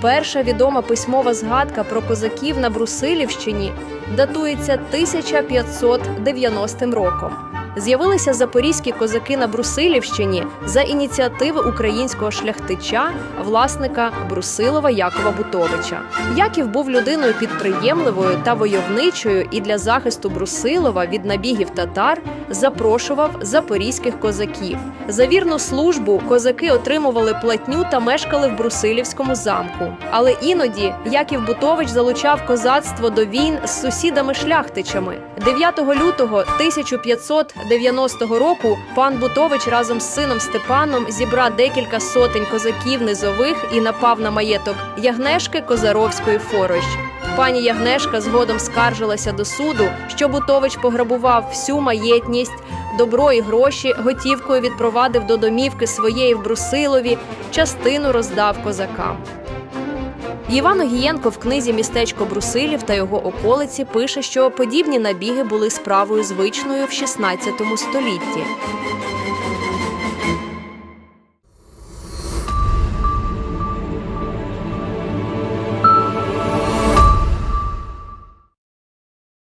Перша відома письмова згадка про козаків на Брусилівщині датується 1590 роком. З'явилися запорізькі козаки на Брусилівщині за ініціативи українського шляхтича, власника Брусилова Якова Бутовича. Яків був людиною підприємливою та войовничою і для захисту Брусилова від набігів татар запрошував запорізьких козаків. За вірну службу козаки отримували платню та мешкали в Брусилівському замку. Але іноді Яків Бутович залучав козацтво до війн з сусідами-шляхтичами. 9 лютого 1590 року пан Бутович разом з сином Степаном зібрав декілька сотень козаків низових і напав на маєток Ягнешки Козаровської Форощ. Пані Ягнешка згодом скаржилася до суду, що Бутович пограбував всю маєтність, добро і гроші готівкою відпровадив до домівки своєї в Брусилові, частину роздав козакам. Іван Огієнко в книзі Містечко Брусилів та його околиці пише, що подібні набіги були справою звичною в 16 столітті.